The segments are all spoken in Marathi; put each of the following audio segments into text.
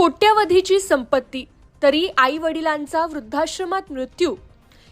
कोट्यवधीची संपत्ती तरी आई वडिलांचा वृद्धाश्रमात मृत्यू.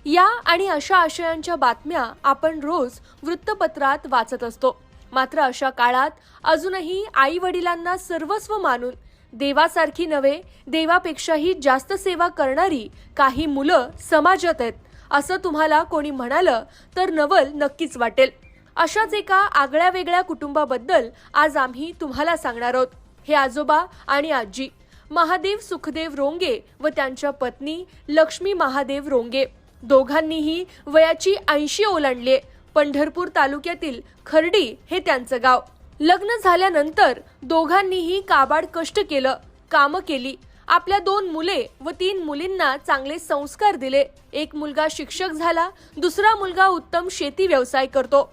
या आणि अशा आशयांच्या बातम्या आपण रोज वृत्तपत्रात वाचत असतो. मात्र अशा काळात अजूनही आई वडिलांना सर्वस्व मानून देवासारखी नव्हे देवापेक्षाही जास्त सेवा करणारी काही मुलं समाजात आहेत. असं तुम्हाला कोणी म्हणालं तर नवल नक्कीच वाटेल. अशाच एका आगळ्या वेगळ्या कुटुंबाबद्दल आज आम्ही तुम्हाला सांगणार आहोत. हे आजोबा आणि आजी. महादेव सुखदेव रोंगे व त्यांच्या पत्नी लक्ष्मी महादेव रोंगे. दोघांनीही वयाची ऐंशी ओलांडले. पंढरपूर तालुक्यातील खर्डी हे त्यांचं गाव. लग्न झाल्यानंतर दोघांनीही काबाड कष्ट केलं कामं केली. आपल्या दोन मुले व तीन मुलींना चांगले संस्कार दिले. एक मुलगा शिक्षक झाला दुसरा मुलगा उत्तम शेती व्यवसाय करतो.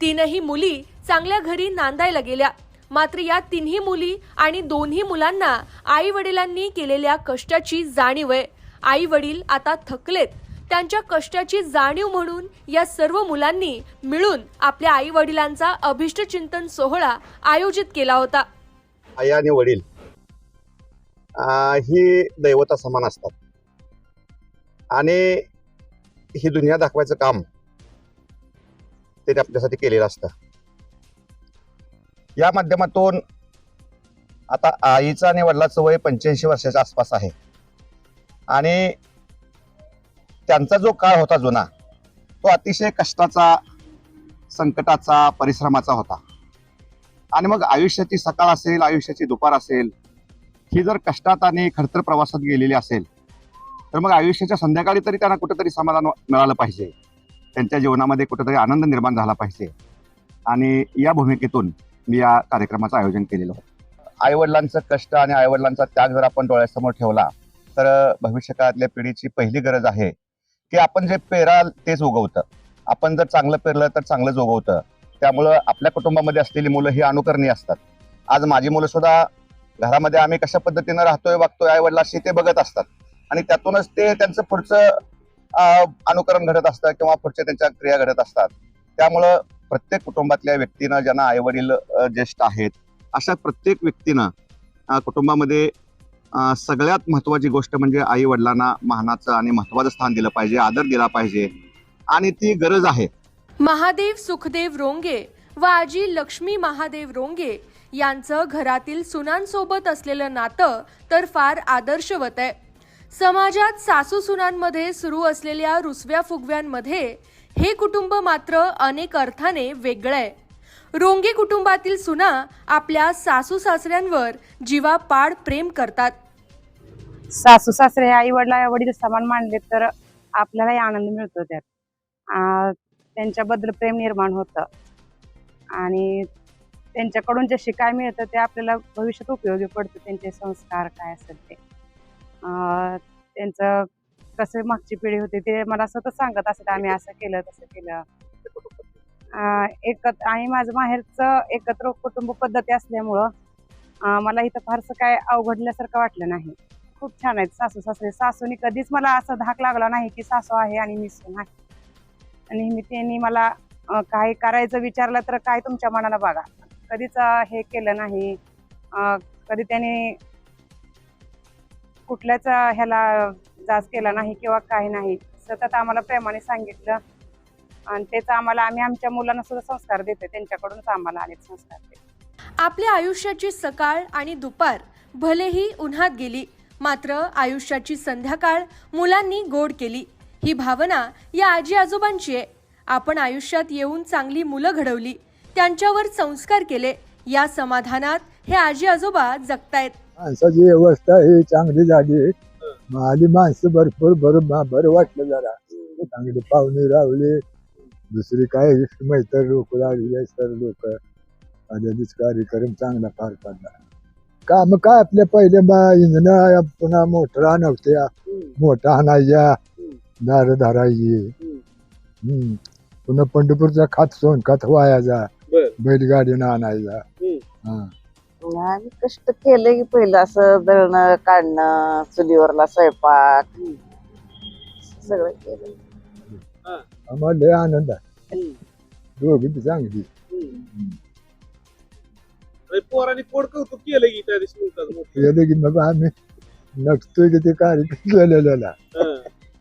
तीनही मुली चांगल्या घरी नांदायला गेल्या. मात्र या तिन्ही मुली आणि दोन्ही मुलांना आई वडिलांनी केलेल्या कष्टाची जाणीव आहे. आई वडील आता थकलेत. त्यांच्या कष्टाची जाणीव म्हणून या सर्व मुलांनी मिळून आपल्या आई वडिलांचा अभिष्ट चिंतन सोहळा आयोजित केला होता. आई आणि वडील ही दैवता समान असतात. आणि ही दुनिया दाखवायचं काम ते आपल्यासाठी केलेलं असतं. या माध्यमातून आता आईचं आणि वडिलाचं वय पंच्याऐंशी वर्षाच्या आसपास आहे. आणि त्यांचा जो काळ होता जुना तो अतिशय कष्टाचा संकटाचा परिश्रमाचा होता. आणि मग आयुष्याची सकाळ असेल आयुष्याची दुपार असेल ही जर कष्टात आणि खडतर प्रवासात गेलेली असेल तर मग आयुष्याच्या संध्याकाळी तरी त्यांना कुठेतरी समाधान मिळालं पाहिजे. त्यांच्या जीवनामध्ये कुठेतरी आनंद निर्माण झाला पाहिजे. आणि या भूमिकेतून मी या कार्यक्रमाचं आयोजन केलेलं होतं. आईवडिलांचं कष्ट आणि आईवडिलांचा त्याग जर आपण डोळ्यासमोर ठेवला तर भविष्यकाळातल्या पिढीची पहिली गरज आहे की आपण जे पेराल तेच उगवतं. आपण जर चांगलं पेरलं तर चांगलंच उगवतं. त्यामुळं आपल्या कुटुंबामध्ये असलेली मुलं ही अनुकरणीय असतात. आज माझी मुलं सुद्धा घरामध्ये आम्ही कशा पद्धतीनं राहतोय वागतोय आई वडिलांशी ते बघत असतात. आणि त्यातूनच ते त्यांचं पुढचं अनुकरण घडत असतं किंवा पुढच्या त्यांच्या क्रिया घडत असतात. त्यामुळं प्रत्येक कुटुंबातल्या व्यक्तीनं ज्यांना आईवडील ज्येष्ठ आहेत अशा प्रत्येक व्यक्तीनं कुटुंबामध्ये सगळ्यात महत्त्वाची गोष्ट म्हणजे आई वडिलांना मानाचं आणि महत्वाचं स्थान दिलं पाहिजे आदर दिला पाहिजे आणि ती गरज आहे. महादेव सुखदेव रोंगे व आजी लक्ष्मी महादेव रोंगे यांचं घरातील सुनांसोबत असलेलं नातं तर फार आदर्शवत आहे. समाजात सासू सुनांमध्ये सुरू असलेल्या रुसव्या फुगव्यांमध्ये हे कुटुंब मात्र अनेक अर्थाने वेगळं आहे. रोंगे कुटुंबातील सुना आपल्या सासू सासऱ्यांवर जीवापाड प्रेम करतात. सासू सासरे आई वडला वडील समान मानले तर आपल्यालाही आनंद मिळतो त्यात. त्यांच्याबद्दल प्रेम निर्माण होतं. आणि त्यांच्याकडून जे शिकाय मिळतं ते आपल्याला भविष्यात उपयोगी पडतं त्यांचे संस्कार काय असेल ते. त्यांचं कसं मागची पिढी होती ते मला सतत सांगत असत आम्ही असं केलं तसं केलं. एकत्र आणि माझं माहेरचं एकत्र कुटुंब पद्धती असल्यामुळं मला इथं फारसं काय अवघडल्यासारखं वाटलं नाही. खूप छान आहेत सासू सासरे. सासूनी कधीच मला असं धाक लागला नाही की सासू आहे आणि मी सून आहे. नेहमी त्यांनी मला काही करायचं विचारलं तर काय तुमच्या मनाला बघा. कधीच हे केलं नाही. कधी त्यांनी कुठल्याच ह्याला जाच केला नाही किंवा काही नाही. सतत आम्हाला प्रेमाने सांगितलं. आणि तेच आम्हाला आम्ही आमच्या मुलांना सुद्धा संस्कार देतो त्यांच्याकडूनच आम्हाला आले संस्कार देतो आपल्या आयुष्याची सकाळ आणि दुपार भलेही उन्हात गेली मात्र आयुष्याची संध्याकाळ मुलांनी गोड केली. ही भावना या आजी आजोबांची आहे. आपण आयुष्यात येऊन चांगली मुलं घडवली त्यांच्यावर संस्कार केले. या समाधानात हे आजी आजोबा जगतायत. माणसाची व्यवस्था ही चांगली झाली. आली माणसं भरपूर बरं मा- बरं वाटलं जरा. चांगली पाहुणे रावले. दुसरी काय मैत्र लोक लागली सर लोक. आधीच कार्यक्रम चांगला पार पडला. काम काय आपल्या पहिले इंधन पुन्हा मोटर नव्हत्या मोठा आणायच्या. दार धरायची. हम्म. पुन्हा पंढरपूरचा खात सोन खात व्हायचा बैलगाडीनं आणायचा. हा. आम्ही कष्ट केले की पहिलं असं दळणं काढणं चुलीवरला स्वयंपाक सगळं केलं आम्हाला लय आनंद आहे. दोघी बी चांगली. पोरांनी कोड कौतुक केलं की त्या दिवशी मुलगा गेले की मग आम्ही नटतोय की ते कार्यक्रम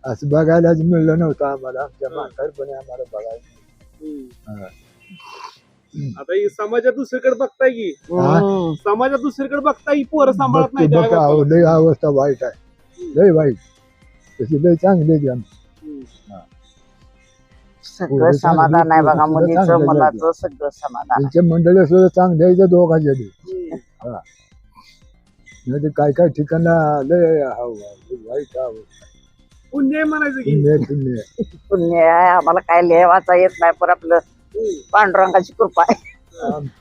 असं बघायलाच मिळलं नव्हतं आम्हाला. आमच्या. म्हातारपणे आम्हाला बघायला. हा. आता ही समाजात दुसरीकडे बघताय की. हा? समाजात दुसरीकडे बघताय ही पोरं सांभाळत बघतो नाही बघा अहो, लय अवस्था वाईट आहे. लय वाईट. तशी लय चांगली आहे आमची. सगळं पोरं समाधान आहे बघा चांगली- मुलीचं चांगलं मुलाचं सगळं समाधान त्यांच्या मंडळी सुद्धा चांगल्या आहे त्या बी. नाही काय काय ठिकाणा लय हाव- हाव, वाईट हाव. पुण्य म्हणायचं की. पुण्य पुण्य पुण्य आहे आम्हाला काय लिहाय वाचा येत नाही पण आपलं पांडुरंगाची कृपा आहे.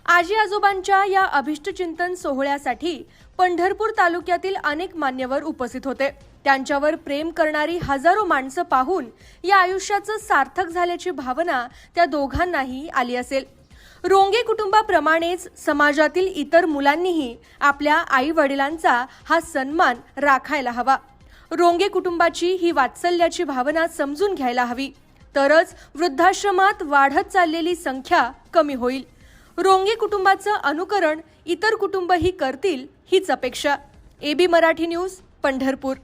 आजी आजोबांच्या या अभिष्टचिंतन सोहळ्यासाठी पंढरपूर तालुक्यातील अनेक मान्यवर उपस्थित होते. त्यांच्यावर प्रेम करणारी हजारो माणसं पाहून या आयुष्याचं सार्थक झाल्याची भावना त्या दोघांनाही आली असेल. रोंगे कुटुंबाप्रमाणेच समाजातील इतर मुलांनीही आपल्या आई वडिलांचा हा सन्मान राखायला हवा. रोंगे कुटुंबाची ही वात्सल्याची भावना समजून घ्यायला हवी. तरच वृद्धाश्रमात वाढत चाललेली संख्या कमी होईल. रोंगे कुटुंबाचं अनुकरण इतर कुटुंबही करतील हीच अपेक्षा. AB Marathi news Pandharpur.